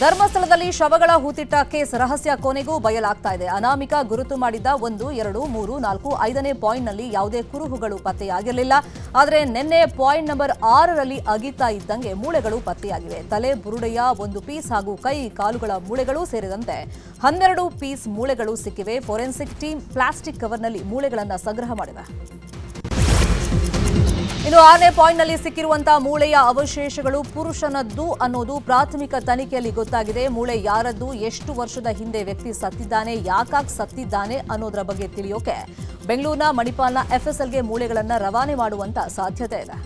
ಧರ್ಮಸ್ಥಳದಲ್ಲಿ ಶವಗಳ ಹೂತಿಟ್ಟ ಕೇಸ್ ರಹಸ್ಯ ಕೊನೆಗೂ ಬಯಲಾಗ್ತಾ ಇದೆ. ಅನಾಮಿಕ ಗುರುತು ಮಾಡಿದ್ದ ಒಂದು, ಎರಡು, ಮೂರು, ನಾಲ್ಕು, ಐದನೇ ಪಾಯಿಂಟ್ನಲ್ಲಿ ಯಾವುದೇ ಕುರುಹುಗಳು ಪತ್ತೆಯಾಗಿರಲಿಲ್ಲ. ಆದರೆ ನಿನ್ನೆ ಪಾಯಿಂಟ್ ನಂಬರ್ ಆರರಲ್ಲಿ ಅಗಿತಾ ಇದ್ದಂಗೆ ಮೂಳೆಗಳು ಪತ್ತೆಯಾಗಿವೆ. ತಲೆ, ಬುರುಡೆಯ ಒಂದು ಪೀಸ್ ಹಾಗೂ ಕೈ, ಕಾಲುಗಳ ಮೂಳೆಗಳು ಸೇರಿದಂತೆ ಹನ್ನೆರಡು ಪೀಸ್ ಮೂಳೆಗಳು ಸಿಕ್ಕಿವೆ. ಫೋರೆನ್ಸಿಕ್ ಟೀಮ್ ಪ್ಲಾಸ್ಟಿಕ್ ಕವರ್ನಲ್ಲಿ ಮೂಳೆಗಳನ್ನು ಸಂಗ್ರಹ ಮಾಡಿದೆ. ಇನ್ನು ಆರನೇ ಪಾಯಿಂಟ್ನಲ್ಲಿ ಸಿಕ್ಕಿರುವಂತಹ ಮೂಳೆಯ ಅವಶೇಷಗಳು ಪುರುಷನದ್ದು ಅನ್ನೋದು ಪ್ರಾಥಮಿಕ ತನಿಖೆಯಲ್ಲಿ ಗೊತ್ತಾಗಿದೆ. ಮೂಳೆ ಯಾರದ್ದು, ಎಷ್ಟು ವರ್ಷದ ಹಿಂದೆ ವ್ಯಕ್ತಿ ಸತ್ತಿದ್ದಾನೆ, ಯಾಕಾಗ್ ಸತ್ತಿದ್ದಾನೆ ಅನ್ನೋದರ ಬಗ್ಗೆ ತಿಳಿಯೋಕೆ ಬೆಂಗಳೂರಿನ ಮಣಿಪಾಲ್ನ ಎಫ್ಎಸ್ಎಲ್ಗೆ ಮೂಳೆಗಳನ್ನು ರವಾನೆ ಮಾಡುವಂತ ಸಾಧ್ಯತೆ ಇದೆ.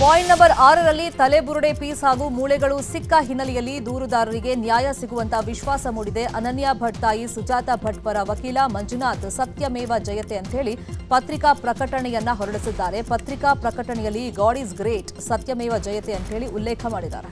ಪಾಯಿಂಟ್ ನಂಬರ್ ಆರರಲ್ಲಿ ತಲೆಬುರುಡೆ ಪೀಸ್ ಹಾಗೂ ಮೂಳೆಗಳು ಸಿಕ್ಕ ಹಿನ್ನೆಲೆಯಲ್ಲಿ ದೂರುದಾರರಿಗೆ ನ್ಯಾಯ ಸಿಗುವಂತ ವಿಶ್ವಾಸ ಮೂಡಿದೆ. ಅನನ್ಯ ಭಟ್ ತಾಯಿ ಸುಜಾತ ಭಟ್ ಪರ ವಕೀಲ ಮಂಜುನಾಥ್ ಸತ್ಯಮೇವ ಜಯತೆ ಅಂತ ಹೇಳಿ ಪತ್ರಿಕಾ ಪ್ರಕಟಣೆಯನ್ನ ಹೊರಡಿಸಿದ್ದಾರೆ. ಪತ್ರಿಕಾ ಪ್ರಕಟಣೆಯಲ್ಲಿ ಗಾಡ್ ಈಸ್ ಗ್ರೇಟ್, ಸತ್ಯಮೇವ ಜಯತೆ ಅಂತ ಹೇಳಿ ಉಲ್ಲೇಖ ಮಾಡಿದ್ದಾರೆ.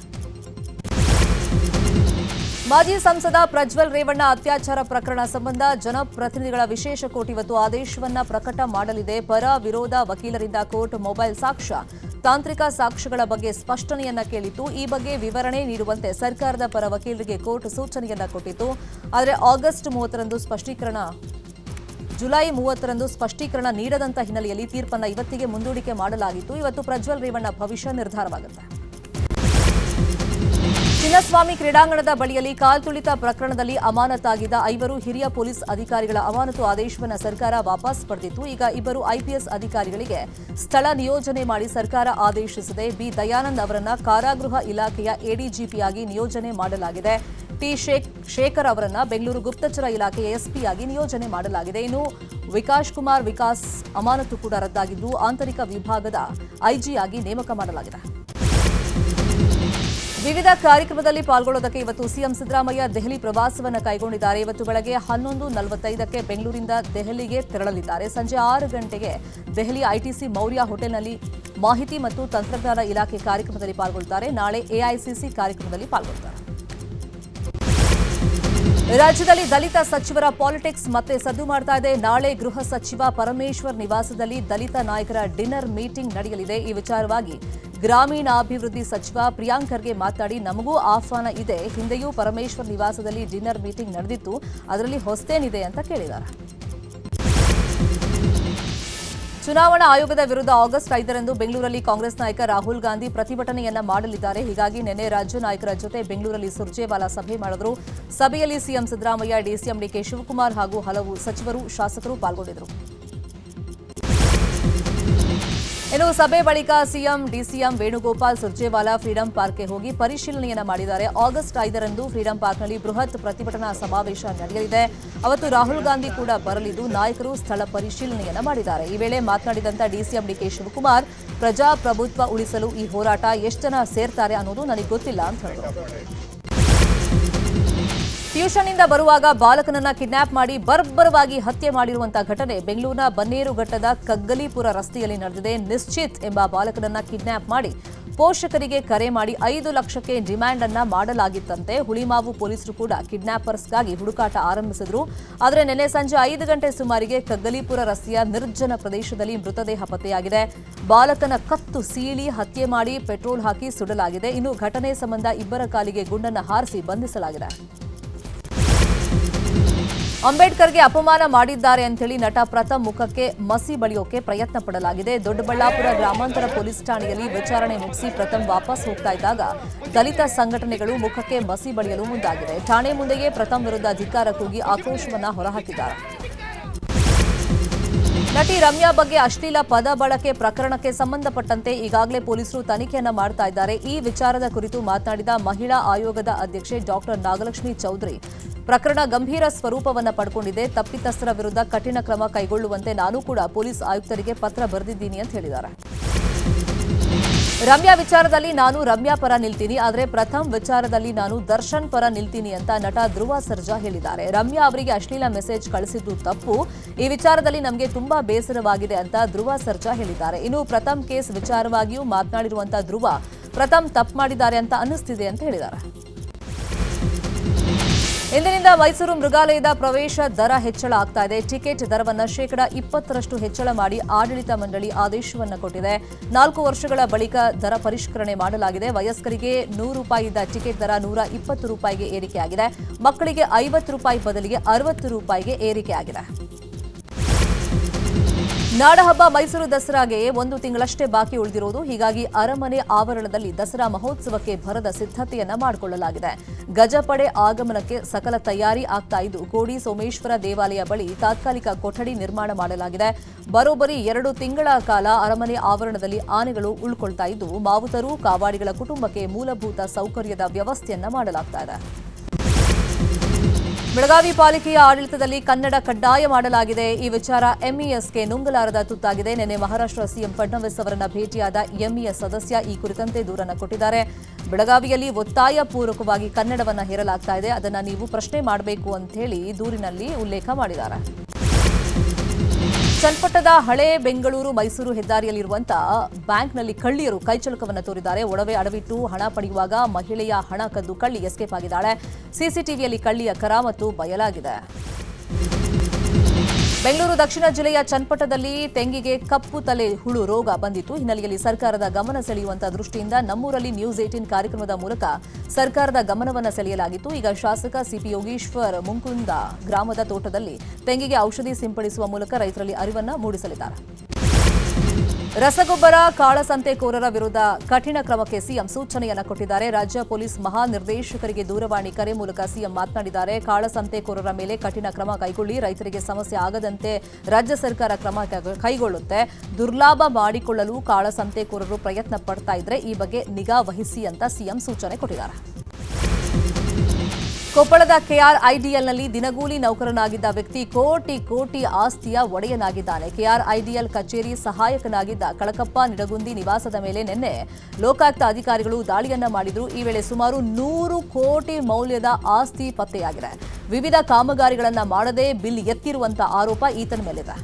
ಮಾಜಿ ಸಂಸದ ಪ್ರಜ್ವಲ್ ರೇವಣ್ಣ ಅತ್ಯಾಚಾರ ಪ್ರಕರಣ ಸಂಬಂಧ ಜನಪ್ರತಿನಿಧಿಗಳ ವಿಶೇಷ ಕೋರ್ಟ್ ಇವತ್ತು ಆದೇಶವನ್ನ ಪ್ರಕಟ ಮಾಡಲಿದೆ. ಪರ ವಿರೋಧ ವಕೀಲರಿಂದ ಕೋರ್ಟ್ ಮೊಬೈಲ್ ಸಾಕ್ಷ್ಯ. ತಾಂತ್ರಿಕ ಸಾಕ್ಷ್ಯಗಳ ಬಗ್ಗೆ ಸ್ಪಷ್ಟನೆಯನ್ನ ಕೇಳಿತ್ತು. ಈ ಬಗ್ಗೆ ವಿವರಣೆ ನೀಡುವಂತೆ ಸರ್ಕಾರದ ಪರ ವಕೀಲರಿಗೆ ಕೋರ್ಟ್ ಸೂಚನೆಯನ್ನ ಕೊಟ್ಟಿತ್ತು. ಆದರೆ ಆಗಸ್ಟ್ ಮೂವತ್ತರಂದು ಸ್ಪಷ್ಟೀಕರಣ, ಜುಲೈ ಮೂವತ್ತರಂದು ಸ್ಪಷ್ಟೀಕರಣ ನೀಡದಂತ ಹಿನ್ನೆಲೆಯಲ್ಲಿ ತೀರ್ಪನ್ನ ಇವತ್ತಿಗೆ ಮುಂದೂಡಿಕೆ ಮಾಡಲಾಗಿತ್ತು. ಇವತ್ತು ಪ್ರಜ್ವಲ್ ರೇವಣ್ಣ ಭವಿಷ್ಯ ನಿರ್ಧಾರವಾಗುತ್ತೆ. ಚಿನ್ನಸ್ವಾಮಿ ಕ್ರೀಡಾಂಗಣದ ಬಳಿಯಲ್ಲಿ ಕಾಲ್ತುಳಿತ ಪ್ರಕರಣದಲ್ಲಿ ಅಮಾನತಾಗಿದ್ದ ಐವರು ಹಿರಿಯ ಪೊಲೀಸ್ ಅಧಿಕಾರಿಗಳ ಅಮಾನತು ಆದೇಶವನ್ನು ಸರ್ಕಾರ ವಾಪಸ್ ಪಡೆದಿತ್ತು. ಈಗ ಇಬ್ಬರು ಐಪಿಎಸ್ ಅಧಿಕಾರಿಗಳಿಗೆ ಸ್ಥಳ ನಿಯೋಜನೆ ಮಾಡಿ ಸರ್ಕಾರ ಆದೇಶಿಸಿದೆ. ಬಿ. ದಯಾನಂದ್ ಅವರನ್ನ ಕಾರಾಗೃಹ ಇಲಾಖೆಯ ಎಡಿಜಿಪಿಯಾಗಿ ನಿಯೋಜನೆ ಮಾಡಲಾಗಿದೆ. ಟಿ ಶೇಖ್, ಶೇಖರ್ ಅವರನ್ನ ಬೆಂಗಳೂರು ಗುಪ್ತಚರ ಇಲಾಖೆಯ ಎಸ್ಪಿಯಾಗಿ ನಿಯೋಜನೆ ಮಾಡಲಾಗಿದೆ. ಇನ್ನು ವಿಕಾಶ್ ಕುಮಾರ್ ವಿಕಾಸ್ ಅಮಾನತು ಕೂಡ ರದ್ದಾಗಿದ್ದು, ಆಂತರಿಕ ವಿಭಾಗದ ಐಜಿಯಾಗಿ ನೇಮಕ ಮಾಡಲಾಗಿದೆ. ವಿವಿಧ ಕಾರ್ಯಕ್ರಮದಲ್ಲಿ ಪಾಲ್ಗೊಳ್ಳೋದಕ್ಕೆ ಇವತ್ತು ಸಿಎಂ ಸಿದ್ದರಾಮಯ್ಯ ದೆಹಲಿ ಪ್ರವಾಸವನ್ನು ಕೈಗೊಂಡಿದ್ದಾರೆ. ಇವತ್ತು ಬೆಳಗ್ಗೆ ಹನ್ನೊಂದು ನಲವತ್ತೈದಕ್ಕೆ ಬೆಂಗಳೂರಿಂದ ದೆಹಲಿಗೆ ತೆರಳಲಿದ್ದಾರೆ. ಸಂಜೆ ಆರು ಗಂಟೆಗೆ ದೆಹಲಿ ಐಟಿಸಿ ಮೌರ್ಯ ಹೋಟೆಲ್ನಲ್ಲಿ ಮಾಹಿತಿ ಮತ್ತು ತಂತ್ರಜ್ಞಾನ ಇಲಾಖೆ ಕಾರ್ಯಕ್ರಮದಲ್ಲಿ ಪಾಲ್ಗೊಳ್ಳುತ್ತಾರೆ. ನಾಳೆ ಎಐಸಿಸಿ ಕಾರ್ಯಕ್ರಮದಲ್ಲಿ ಪಾಲ್ಗೊಳ್ಳುತ್ತಾರೆ. ರಾಜ್ಯದಲ್ಲಿ ದಲಿತ ಸಚಿವರ ಪಾಲಿಟಿಕ್ಸ್ ಮತ್ತೆ ಸದ್ದು ಮಾಡ್ತಾ ಇದೆ. ನಾಳೆ ಗೃಹ ಸಚಿವ ಪರಮೇಶ್ವರ್ ನಿವಾಸದಲ್ಲಿ ದಲಿತ ನಾಯಕರ ಡಿನ್ನರ್ ಮೀಟಿಂಗ್ ನಡೆಯಲಿದೆ. ಈ ವಿಚಾರವಾಗಿ ಗ್ರಾಮೀಣಾಭಿವೃದ್ಧಿ ಸಚಿವ ಪ್ರಿಯಾಂಕ್ ಖರ್ಗೆ ಮಾತನಾಡಿ ನಮಗೂ ಆಹ್ವಾನ ಇದೆ. ಹಿಂದೆಯೂ ಪರಮೇಶ್ವರ್ ನಿವಾಸದಲ್ಲಿ ಡಿನ್ನರ್ ಮೀಟಿಂಗ್ ನಡೆದಿತ್ತು. ಅದರಲ್ಲಿ ಹೊಸತೇನಿದೆ ಅಂತ ಕೇಳಿದ್ದಾರೆ ಚುನಾವಣಾ ಆಯೋಗದ ವಿರುದ್ಧ ಆಗಸ್ಟ್ ಐದರಂದು ಬೆಂಗಳೂರಲ್ಲಿ ಕಾಂಗ್ರೆಸ್ ನಾಯಕ ರಾಹುಲ್ ಗಾಂಧಿ ಪ್ರತಿಭಟನೆಯನ್ನ ಮಾಡಲಿದ್ದಾರೆ. ಹೀಗಾಗಿ ನಿನ್ನೆ ರಾಜ್ಯ ನಾಯಕರ ಜೊತೆ ಬೆಂಗಳೂರಲ್ಲಿ ಸುರ್ಜೇವಾಲಾ ಸಭೆ ಮಾಡಿದರು. ಸಭೆಯಲ್ಲಿ CM Siddaramaiah, DCM DK Shivakumar ಹಾಗೂ ಹಲವು ಸಚಿವರು, ಶಾಸಕರು ಪಾಲ್ಗೊಂಡಿದ್ದರು. ಇನ್ನು ಸಭೆ ಬಳಿಕ CM, DCM Venugopal Surjewala freedom ಪಾರ್ಕ್ಗೆ ಹೋಗಿ ಪರಿಶೀಲನೆಯನ್ನ ಮಾಡಿದ್ದಾರೆ. ಆಗಸ್ಟ್ ಐದರಂದು ಫ್ರೀಡಂ ಪಾರ್ಕ್ನಲ್ಲಿ ಬೃಹತ್ ಪ್ರತಿಭಟನಾ ಸಮಾವೇಶ ನಡೆಯಲಿದೆ. ಅವತ್ತು ರಾಹುಲ್ ಗಾಂಧಿ ಕೂಡ ಬರಲಿದ್ದು, ನಾಯಕರು ಸ್ಥಳ ಪರಿಶೀಲನೆಯನ್ನ ಮಾಡಿದ್ದಾರೆ. ಈ ವೇಳೆ ಮಾತನಾಡಿದಂತ ಡಿಸಿಎಂ ಡಿಕೆ ಶಿವಕುಮಾರ್, ಪ್ರಜಾಪ್ರಭುತ್ವ ಉಳಿಸಲು ಈ ಹೋರಾಟ ಎಷ್ಟು ಜನ ಸೇರ್ತಾರೆ ಅನ್ನೋದು ನನಗೆ ಗೊತ್ತಿಲ್ಲ ಅಂತ ಹೇಳಿದರು. ಟ್ಯೂಷನ್ನಿಂದ ಬರುವಾಗ ಬಾಲಕನನ್ನ ಕಿಡ್ನಾಪ್ ಮಾಡಿ ಬರ್ಬರವಾಗಿ ಹತ್ಯೆ ಮಾಡಿರುವಂತಹ ಘಟನೆ ಬೆಂಗಳೂರಿನ ಬನ್ನೇರುಘಟ್ಟದ ಕಗ್ಗಲೀಪುರ ರಸ್ತೆಯಲ್ಲಿ ನಡೆದಿದೆ. ನಿಶ್ಚಿತ್ ಎಂಬ ಬಾಲಕನನ್ನ ಕಿಡ್ನಾಪ್ ಮಾಡಿ ಪೋಷಕರಿಗೆ ಕರೆ ಮಾಡಿ ಐದು ಲಕ್ಷಕ್ಕೆ ಡಿಮ್ಯಾಂಡ್ ಅನ್ನ ಮಾಡಲಾಗಿತ್ತಂತೆ. ಹುಳಿಮಾವು ಪೊಲೀಸರು ಕೂಡ ಕಿಡ್ನಾಪರ್ಸ್ಗಾಗಿ ಹುಡುಕಾಟ ಆರಂಭಿಸಿದ್ರು. ಆದರೆ ನಿನ್ನೆ ಸಂಜೆ ಐದು ಗಂಟೆ ಸುಮಾರಿಗೆ ಕಗ್ಗಲೀಪುರ ರಸ್ತೆಯ ನಿರ್ಜನ ಪ್ರದೇಶದಲ್ಲಿ ಮೃತದೇಹ ಪತ್ತೆಯಾಗಿದೆ. ಬಾಲಕನ ಕತ್ತು ಸೀಳಿ ಹತ್ಯೆ ಮಾಡಿ ಪೆಟ್ರೋಲ್ ಹಾಕಿ ಸುಡಲಾಗಿದೆ. ಇನ್ನು ಘಟನೆ ಸಂಬಂಧ ಇಬ್ಬರ ಕಾಲಿಗೆ ಗುಂಡನ್ನು ಹಾರಿಸಿ ಬಂಧಿಸಲಾಗಿದೆ. ಅಂಬೇಡ್ಕರ್ಗೆ ಅಪಮಾನ ಮಾಡಿದ್ದಾರೆ ಅಂತೇಳಿ ನಟ ಪ್ರಥಮ್ ಮುಖಕ್ಕೆ ಮಸಿ ಬಳಿಯೋಕೆ ಪ್ರಯತ್ನ ಪಡಲಾಗಿದೆ. ದೊಡ್ಡಬಳ್ಳಾಪುರ ಗ್ರಾಮಾಂತರ ಪೊಲೀಸ್ ಠಾಣೆಯಲ್ಲಿ ವಿಚಾರಣೆ ಮುಗಿಸಿ ಪ್ರಥಮ್ ವಾಪಸ್ ಹೋಗ್ತಾ ಇದ್ದಾಗ ದಲಿತ ಸಂಘಟನೆಗಳು ಮುಖಕ್ಕೆ ಮಸಿ ಬಳಿಯಲು ಮುಂದಾಗಿದೆ. ಠಾಣೆ ಮುಂದೆಯೇ ಪ್ರಥಮ್ ವಿರುದ್ಧ ಅಧಿಕಾರ ಕೂಗಿ ಆಕ್ರೋಶವನ್ನ ಹೊರಹಾಕಿದ್ದಾರೆ. ನಟಿ ರಮ್ಯಾ ಬಗ್ಗೆ ಅಶ್ಲೀಲ ಪದ ಬಳಕೆ ಪ್ರಕರಣಕ್ಕೆ ಸಂಬಂಧಪಟ್ಟಂತೆ ಈಗಾಗಲೇ ಪೊಲೀಸರು ತನಿಖೆಯನ್ನ ಮಾಡ್ತಾ ಇದ್ದಾರೆ. ಈ ವಿಚಾರದ ಕುರಿತು ಮಾತನಾಡಿದ ಮಹಿಳಾ ಆಯೋಗದ ಅಧ್ಯಕ್ಷೆ ಡಾಕ್ಟರ್ ನಾಗಲಕ್ಷ್ಮಿ ಚೌಧರಿ. ಪ್ರಕರಣ ಗಂಭೀರ ಸ್ವರೂಪವನ್ನು ಪಡ್ಕೊಂಡಿದೆ. ತಪ್ಪಿತಸ್ಥರ ವಿರುದ್ಧ ಕಠಿಣ ಕ್ರಮ ಕೈಗೊಳ್ಳುವಂತೆ ನಾನು ಕೂಡ ಪೊಲೀಸ್ ಆಯುಕ್ತರಿಗೆ ಪತ್ರ ಬರೆದಿದ್ದೀನಿ ಅಂತ ಹೇಳಿದ್ದಾರೆ. ರಮ್ಯಾ ವಿಚಾರದಲ್ಲಿ ನಾನು ರಮ್ಯಾ ಪರ ನಿಲ್ತೀನಿ. ಆದರೆ ಪ್ರಥಮ್ ವಿಚಾರದಲ್ಲಿ ನಾನು ದರ್ಶನ್ ಪರ ನಿಲ್ತೀನಿ ಅಂತ ನಟ ಧ್ರುವ ಸರ್ಜಾ ಹೇಳಿದ್ದಾರೆ. ರಮ್ಯಾ ಅವರಿಗೆ ಅಶ್ಲೀಲ ಮೆಸೇಜ್ ಕಳಿಸಿದ್ದು ತಪ್ಪು. ಈ ವಿಚಾರದಲ್ಲಿ ನಮಗೆ ತುಂಬಾ ಬೇಸರವಾಗಿದೆ ಅಂತ ಧ್ರುವ ಸರ್ಜಾ ಹೇಳಿದ್ದಾರೆ. ಇನ್ನು ಪ್ರಥಮ್ ಕೇಸ್ ವಿಚಾರವಾಗಿಯೂ ಮಾತನಾಡಿರುವಂತಹ ಧ್ರುವ, ಪ್ರಥಮ್ ತಪ್ಪು ಮಾಡಿದ್ದಾರೆ ಅಂತ ಅನ್ನಿಸ್ತಿದೆ ಅಂತ ಹೇಳಿದ್ದಾರೆ. ಇಂದಿನಿಂದ ಮೈಸೂರು ಮೃಗಾಲಯದ ಪ್ರವೇಶ ದರ ಹೆಚ್ಚಳ ಆಗ್ತಾ ಇದೆ. ಟಿಕೆಟ್ ದರವನ್ನು ಶೇಕಡ ಇಪ್ಪತ್ತರಷ್ಟು ಹೆಚ್ಚಳ ಮಾಡಿ ಆಡಳಿತ ಮಂಡಳಿ ಆದೇಶವನ್ನು ಕೊಟ್ಟಿದೆ. ನಾಲ್ಕು ವರ್ಷಗಳ ಬಳಿಕ ದರ ಪರಿಷ್ಕರಣೆ ಮಾಡಲಾಗಿದೆ. ವಯಸ್ಕರಿಗೆ ನೂರು ರೂಪಾಯಿ ಇದ್ದ ಟಿಕೆಟ್ ದರ ನೂರ ಇಪ್ಪತ್ತು ರೂಪಾಯಿಗೆ ಏರಿಕೆಯಾಗಿದೆ. ಮಕ್ಕಳಿಗೆ ಐವತ್ತು ರೂಪಾಯಿ ಬದಲಿಗೆ ಅರವತ್ತು ರೂಪಾಯಿಗೆ ಏರಿಕೆಯಾಗಿದೆ. ನಾಡಹಬ್ಬ ಮೈಸೂರು ದಸರಾಗೆ ಒಂದು ತಿಂಗಳಷ್ಟೇ ಬಾಕಿ ಉಳಿದಿರುವುದು. ಹೀಗಾಗಿ ಅರಮನೆ ಆವರಣದಲ್ಲಿ ದಸರಾ ಮಹೋತ್ಸವಕ್ಕೆ ಭರದ ಸಿದ್ಧತೆಯನ್ನ ಮಾಡಿಕೊಳ್ಳಲಾಗಿದೆ. ಗಜಪಡೆ ಆಗಮನಕ್ಕೆ ಸಕಲ ತಯಾರಿ ಆಗ್ತಾ ಇದ್ದು, ಕೋಡಿ ಸೋಮೇಶ್ವರ ದೇವಾಲಯ ಬಳಿ ತಾತ್ಕಾಲಿಕ ಕೊಠಡಿ ನಿರ್ಮಾಣ ಮಾಡಲಾಗಿದೆ. ಬರೋಬ್ಬರಿ ಎರಡು ತಿಂಗಳ ಕಾಲ ಅರಮನೆ ಆವರಣದಲ್ಲಿ ಆನೆಗಳು ಉಳ್ಕೊಳ್ತಾ ಇದ್ದು, ಮಾವುತರು, ಕಾವಾಡಿಗಳ ಕುಟುಂಬಕ್ಕೆ ಮೂಲಭೂತ ಸೌಕರ್ಯದ ವ್ಯವಸ್ಥೆಯನ್ನ ಮಾಡಲಾಗ್ತಾ ಇದೆ. ಬೆಳಗಾವಿ ಪಾಲಿಕೆಯ ಆಡಳಿತದಲ್ಲಿ ಕನ್ನಡ ಕಡ್ಡಾಯ ಮಾಡಲಾಗಿದೆ. ಈ ವಿಚಾರ ಎಂಇಎಸ್ಗೆ ನುಂಗಲಾರದ ತುತ್ತಾಗಿದೆ. ನಿನ್ನೆ ಮಹಾರಾಷ್ಟ್ರ ಸಿಎಂ ಫಡ್ನವೀಸ್ ಅವರನ್ನ ಭೇಟಿಯಾದ ಎಂಇಎಸ್ ಸದಸ್ಯ ಈ ಕುರಿತಂತೆ ದೂರನ್ನು ಕೊಟ್ಟಿದ್ದಾರೆ. ಬೆಳಗಾವಿಯಲ್ಲಿ ಒತ್ತಾಯ ಪೂರ್ವಕವಾಗಿ ಕನ್ನಡವನ್ನ ಹೇರಲಾಗ್ತಾ ಇದೆ. ಅದನ್ನ ನೀವು ಪ್ರಶ್ನೆ ಮಾಡಬೇಕು ಅಂತ ಹೇಳಿ ದೂರಿನಲ್ಲಿ ಉಲ್ಲೇಖ ಮಾಡಿದ್ದಾರೆ. ಚನ್ನಪಟ್ಟದ ಹಳೆ ಬೆಂಗಳೂರು ಮೈಸೂರು ಹೆದ್ದಾರಿಯಲ್ಲಿರುವಂತಹ ಬ್ಯಾಂಕ್ನಲ್ಲಿ ಕಳ್ಳಿಯರು ಕೈಚಳಕವನ್ನು ತೋರಿದ್ದಾರೆ. ಒಡವೆ ಅಡವಿಟ್ಟು ಹಣ ಪಡೆಯುವಾಗ ಮಹಿಳೆಯ ಹಣ ಕದ್ದು ಕಳ್ಳಿ ಎಸ್ಕೇಪ್ ಆಗಿದ್ದಾಳೆ. ಸಿಸಿಟಿವಿಯಲ್ಲಿ ಕಳ್ಳಿಯ ಕರಾಮತ್ತು ಬಯಲಾಗಿದೆ. ಬೆಂಗಳೂರು ದಕ್ಷಿಣ ಜಿಲ್ಲೆಯ ಚನ್ನಪಟ್ಟದಲ್ಲಿ ತೆಂಗಿಗೆ ಕಪ್ಪು ತಲೆ ಹುಳು ರೋಗ ಬಂದಿತ್ತು. ಹಿನ್ನೆಲೆಯಲ್ಲಿ ಸರ್ಕಾರದ ಗಮನ ಸೆಳೆಯುವಂತಹ ದೃಷ್ಟಿಯಿಂದ ನಮ್ಮೂರಲ್ಲಿ ನ್ಯೂಸ್ ಏಟೀನ್ ಕಾರ್ಯಕ್ರಮದ ಮೂಲಕ ಸರ್ಕಾರದ ಗಮನವನ್ನು ಸೆಳೆಯಲಾಗಿತ್ತು. ಈಗ ಶಾಸಕ ಸಿಪಿ ಯೋಗೀಶ್ವರ್ ಮುಂಕುಂದ ಗ್ರಾಮದ ತೋಟದಲ್ಲಿ ತೆಂಗಿಗೆ ಔಷಧಿ ಸಿಂಪಡಿಸುವ ಮೂಲಕ ರೈತರಲ್ಲಿ ಅರಿವನ್ನು ಮೂಡಿಸಲಿದ್ದಾರೆ. ರಸಗೊಬ್ಬರ, ಕಾಳಸಂತೆಕೋರರ ವಿರುದ್ಧ ಕಠಿಣ ಕ್ರಮಕ್ಕೆ ಸಿಎಂ ಸೂಚನೆಯನ್ನ ಕೊಟ್ಟಿದ್ದಾರೆ. ರಾಜ್ಯ ಪೊಲೀಸ್ ಮಹಾನಿರ್ದೇಶಕರಿಗೆ ದೂರವಾಣಿ ಕರೆ ಮೂಲಕ ಸಿಎಂ ಮಾತನಾಡಿದ್ದಾರೆ. ಕಾಳಸಂತೆಕೋರರ ಮೇಲೆ ಕಠಿಣ ಕ್ರಮ ಕೈಗೊಳ್ಳಿ, ರೈತರಿಗೆ ಸಮಸ್ಯೆ ಆಗದಂತೆ ರಾಜ್ಯ ಸರ್ಕಾರ ಕ್ರಮ ಕೈಗೊಳ್ಳುತ್ತೆ. ದುರ್ಲಾಭ ಮಾಡಿಕೊಳ್ಳಲು ಕಾಳಸಂತೆಕೋರರು ಪ್ರಯತ್ನ ಪಡ್ತಾ ಇದ್ರೆ ಈ ಬಗ್ಗೆ ನಿಗಾ ವಹಿಸಿ ಅಂತ ಸಿಎಂ ಸೂಚನೆ ಕೊಟ್ಟಿದ್ದಾರೆ. ಕೊಪ್ಪಳದ ಕೆಆರ್ಐಡಿಎಲ್ನಲ್ಲಿ ದಿನಗೂಲಿ ನೌಕರನಾಗಿದ್ದ ವ್ಯಕ್ತಿ ಕೋಟಿ ಕೋಟಿ ಆಸ್ತಿಯ ಒಡೆಯನಾಗಿದ್ದಾನೆ. ಕೆಆರ್ಐಡಿಎಲ್ ಕಚೇರಿ ಸಹಾಯಕನಾಗಿದ್ದ ಕಳಕಪ್ಪ ನಿಡಗುಂದಿ ನಿವಾಸದ ಮೇಲೆ ನಿನ್ನೆ ಲೋಕಾಯುಕ್ತ ಅಧಿಕಾರಿಗಳು ದಾಳಿಯನ್ನ ಮಾಡಿದ್ರು. ಈ ವೇಳೆ ಸುಮಾರು ನೂರು ಕೋಟಿ ಮೌಲ್ಯದ ಆಸ್ತಿ ಪತ್ತೆಯಾಗಿದೆ. ವಿವಿಧ ಕಾಮಗಾರಿಗಳನ್ನ ಮಾಡದೇ ಬಿಲ್ ಎತ್ತಿರುವಂತಹ ಆರೋಪ ಈತನ ಮೇಲಿದೆ.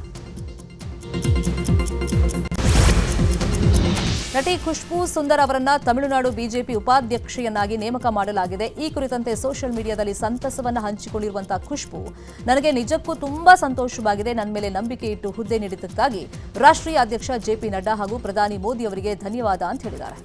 ನಟಿ ಖುಷ್ಬೂ ಸುಂದರ್ ಅವರನ್ನ ತಮಿಳುನಾಡು ಬಿಜೆಪಿ ಉಪಾಧ್ಯಕ್ಷೆಯನ್ನಾಗಿ ನೇಮಕ ಮಾಡಲಾಗಿದೆ. ಈ ಕುರಿತಂತೆ ಸೋಷಿಯಲ್ ಮೀಡಿಯಾದಲ್ಲಿ ಸಂತಸವನ್ನು ಹಂಚಿಕೊಂಡಿರುವಂತಹ ಖುಷ್ಬು, ನನಗೆ ನಿಜಕ್ಕೂ ತುಂಬಾ ಸಂತೋಷವಾಗಿದೆ. ನನ್ನ ಮೇಲೆ ನಂಬಿಕೆ ಇಟ್ಟು ಹುದ್ದೆ ನೀಡಿದ್ದಕ್ಕಾಗಿ ರಾಷ್ಟ್ರೀಯ ಅಧ್ಯಕ್ಷ ಜೆಪಿ ನಡ್ಡಾ ಹಾಗೂ ಪ್ರಧಾನಿ ಮೋದಿ ಅವರಿಗೆ ಧನ್ಯವಾದ ಅಂತ ಹೇಳಿದ್ದಾರೆ.